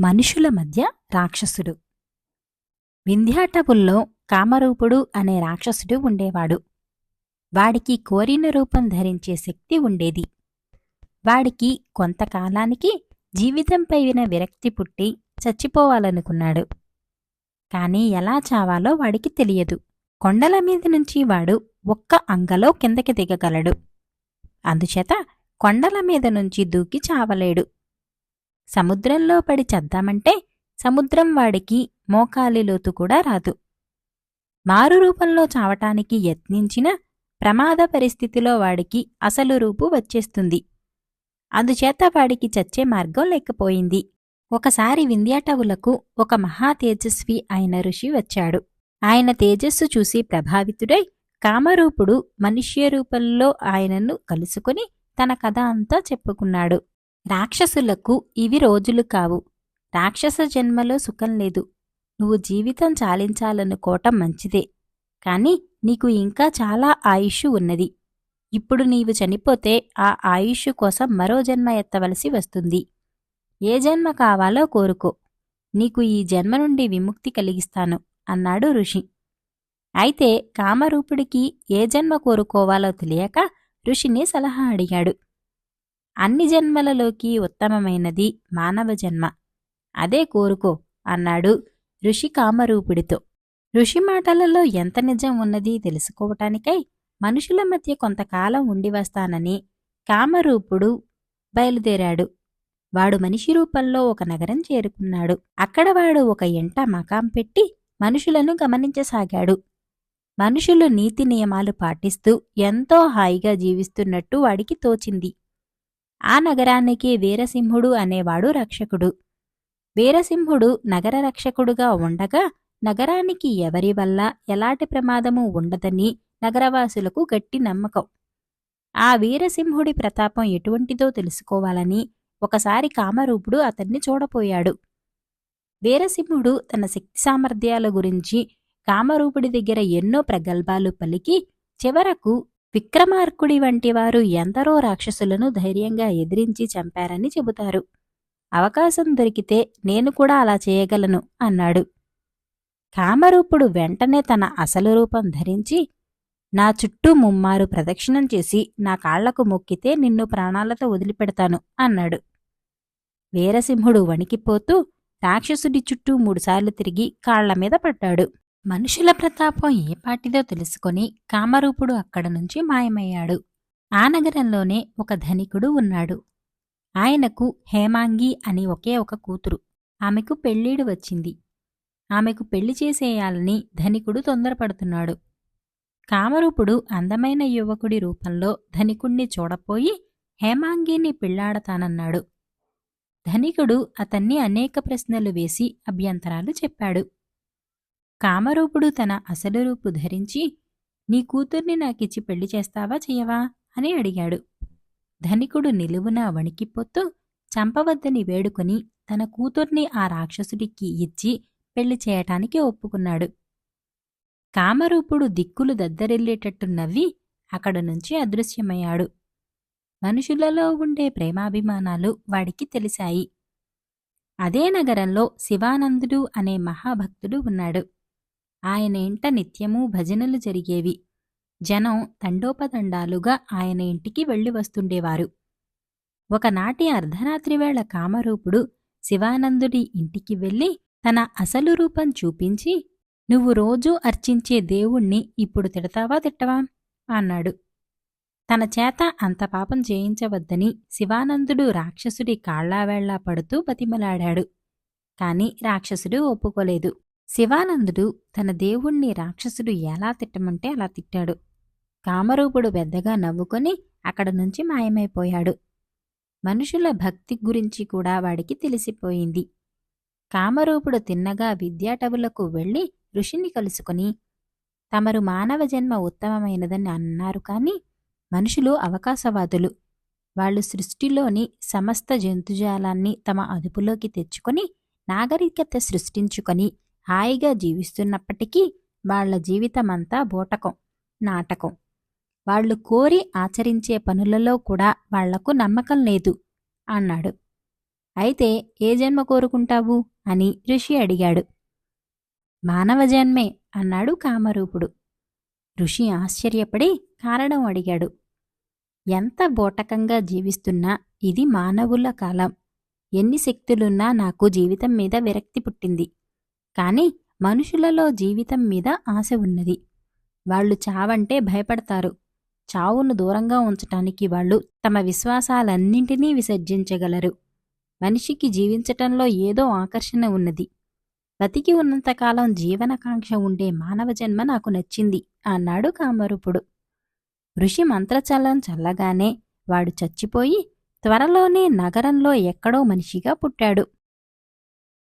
మనుషుల మధ్య రాక్షసుడు. వింధ్యాటవుల్లో కామరూపుడు అనే రాక్షసుడు ఉండేవాడు. వాడికి కోరిన రూపం ధరించే శక్తి ఉండేది. వాడికి కొంతకాలానికి జీవితంపై విన విరక్తి పుట్టి చచ్చిపోవాలనుకున్నాడు. కాని ఎలా చావాలో వాడికి తెలియదు. కొండల మీద నుంచి వాడు ఒక్క అంగలో కిందకి దిగగలడు. అందుచేత కొండల మీద నుంచి దూకి చావలేడు. సముద్రంలో పడి చద్దామంటే సముద్రం వాడికి మోకాలి లోతు కూడా రాదు. మారు రూపంలో చావటానికి యత్నించిన ప్రమాద పరిస్థితిలో వాడికి అసలు రూపు వచ్చేస్తుంది. అందుచేత వాడికి చచ్చే మార్గం లేకపోయింది. ఒకసారి వింధ్యాటవులకు ఒక మహా తేజస్వి అయిన ఋషి వచ్చాడు. ఆయన తేజస్సు చూసి ప్రభావితుడై కామరూపుడు మనుష్య రూపంలో ఆయనను కలుసుకుని తన కథ అంతా చెప్పుకున్నాడు. రాక్షసులకు ఇవి రోజులు కావు. రాక్షస జన్మలో సుఖం లేదు. నువ్వు జీవితం చాలించాలనుకోవటం మంచిదే. కాని నీకు ఇంకా చాలా ఆయుష్ ఉన్నది. ఇప్పుడు నీవు చనిపోతే ఆ ఆయుష్ కోసం మరో జన్మ ఎత్తవలసి వస్తుంది. ఏ జన్మ కావాలో కోరుకో. నీకు ఈ జన్మ నుండి విముక్తి కలిగిస్తాను అన్నాడు ఋషి. అయితే కామరూపుడికి ఏ జన్మ కోరుకోవాలో తెలియక ఋషిని సలహా అడిగాడు. అన్ని జన్మలలోకి ఉత్తమమైనది మానవ జన్మ. అదే కోరుకో అన్నాడు ఋషి కామరూపుడితో. ఋషి మాటలలో ఎంత నిజం ఉన్నది తెలుసుకోవటానికై మనుషుల మధ్య కొంతకాలం ఉండి వస్తానని కామరూపుడు బయలుదేరాడు. వాడు మనిషి రూపంలో ఒక నగరం చేరుకున్నాడు. అక్కడ వాడు ఒక ఎంట మకాం పెట్టి మనుషులను గమనించసాగాడు. మనుషులు నీతి నియమాలు పాటిస్తూ ఎంతో హాయిగా జీవిస్తున్నట్టు వాడికి తోచింది. ఆ నగరానికి వీరసింహుడు అనేవాడు రక్షకుడు. వీరసింహుడు నగర రక్షకుడుగా ఉండగా నగరానికి ఎవరి వల్ల ఎలాంటి ప్రమాదము ఉండదని నగరవాసులకు గట్టి నమ్మకం. ఆ వీరసింహుడి ప్రతాపం ఎటువంటిదో తెలుసుకోవాలని ఒకసారి కామరూపుడు అతన్ని చూడపోయాడు. వీరసింహుడు తన శక్తి సామర్థ్యాల గురించి కామరూపుడి దగ్గర ఎన్నో ప్రగల్భాలు పలికి చివరకు విక్రమార్కుడి వంటి వారు ఎందరో రాక్షసులను ధైర్యంగా ఎదిరించి చంపారని చెబుతారు. అవకాశం దొరికితే నేను కూడా అలా చేయగలను అన్నాడు. కామరూపుడు వెంటనే తన అసలు రూపం ధరించి నా చుట్టూ ముమ్మారు ప్రదక్షిణం చేసి నా కాళ్ళకు మొక్కితే నిన్ను ప్రాణాలతో వదిలిపెడతాను అన్నాడు. వీరసింహుడు వణికిపోతూ రాక్షసుడి చుట్టూ మూడుసార్లు తిరిగి కాళ్ళ మీద పడ్డాడు. మనుషుల ప్రతాపం ఏ పాటిదో తెలుసుకొని కామరూపుడు అక్కడ నుంచి మాయమయ్యాడు. ఆ నగరంలోనే ఒక ధనికుడు ఉన్నాడు. ఆయనకు హేమాంగి అని ఒకే ఒక కూతురు. ఆమెకు పెళ్ళీడు వచ్చింది. ఆమెకు పెళ్ళి చేసేయాలని ధనికుడు తొందరపడుతున్నాడు. కామరూపుడు అందమైన యువకుడి రూపంలో ధనికుణ్ణి చూడపోయి హేమాంగిని పెళ్ళాడతానన్నాడు. ధనికుడు అతన్ని అనేక ప్రశ్నలు వేసి అభ్యంతరాలు చెప్పాడు. కామరూపుడు తన అసలు రూపు ధరించి నీ కూతుర్ని నాకిచ్చి పెళ్ళి చేస్తావా చెయ్యవా? అని అడిగాడు. ధనికుడు నిలువున వణికిపోతూ చంపవద్దని వేడుకొని తన కూతుర్ని ఆ రాక్షసుడికి ఇచ్చి పెళ్ళి చేయటానికి ఒప్పుకున్నాడు. కామరూపుడు దిక్కులు దద్దరిల్లేటట్టు నవ్వి అక్కడ నుంచి అదృశ్యమయ్యాడు. మనుషులలో ఉండే ప్రేమాభిమానాలు వాడికి తెలిశాయి అదే నగరంలో శివానందుడు అనే మహాభక్తుడు ఉన్నాడు. ఆయన ఇంట నిత్యమూ భజనలు జరిగేవి. జనం తండోపతండాలుగా ఆయన ఇంటికి వెళ్ళి వస్తుండేవారు. ఒకనాటి అర్ధరాత్రి వేళ కామరూపుడు శివానందుడి ఇంటికి వెళ్ళి తన అసలు రూపం చూపించి నువ్వు రోజూ అర్చించే దేవుణ్ణి ఇప్పుడు తిడతావా తిట్టవా? అన్నాడు. తన చేత అంత పాపం చేయించవద్దని శివానందుడు రాక్షసుడి కాళ్ళావేళ్ళా పడుతూ బతిమలాడాడు. కాని రాక్షసుడు ఒప్పుకోలేదు. శివానందుడు తన దేవుణ్ణి రాక్షసుడు ఎలా తిట్టమంటే అలా తిట్టాడు. కామరూపుడు పెద్దగా నవ్వుకొని అక్కడ నుంచి మాయమైపోయాడు. మనుషుల భక్తి గురించి కూడా వాడికి తెలిసిపోయింది. కామరూపుడు తిన్నగా విద్యాటవులకు వెళ్ళి ఋషిని కలుసుకుని తమరు మానవ జన్మ ఉత్తమమైనదని అన్నారు కాని మనుషులు అవకాశవాదులు. వాళ్ళు సృష్టిలోని సమస్త జంతుజాలాన్ని తమ అదుపులోకి తెచ్చుకొని నాగరికత సృష్టించుకొని హాయిగా జీవిస్తున్నప్పటికీ వాళ్ళ జీవితమంతా బోటకం నాటకం. వాళ్ళు కోరి ఆచరించే పనులలో కూడా వాళ్ళకు నమ్మకం లేదు అన్నాడు. అయితే ఏ జన్మ కోరుకుంటావు? అని ఋషి అడిగాడు. మానవ జన్మే అన్నాడు కామరూపుడు. ఋషి ఆశ్చర్యపడి కారణం అడిగాడు. ఎంత బోటకంగా జీవిస్తున్నా ఇది మానవుల కాలం. ఎన్ని శక్తులున్నా నాకు జీవితం మీద విరక్తి పుట్టింది. కానీ మనుషులలో జీవితం మీద ఆశ ఉన్నది. వాళ్ళు చావంటే భయపడతారు. చావును దూరంగా ఉంచటానికి వాళ్ళు తమ విశ్వాసాలన్నింటినీ విసర్జించగలరు. మనిషికి జీవించటంలో ఏదో ఆకర్షణ ఉన్నది. బతికి ఉన్నంతకాలం జీవనకాంక్ష ఉండే మానవ జన్మ నాకు నచ్చింది అన్నాడు కామరూపుడు. ఋషి మంత్రచలం చల్లగానే వాడు చచ్చిపోయి త్వరలోనే నగరంలో ఎక్కడో మనిషిగా పుట్టాడు.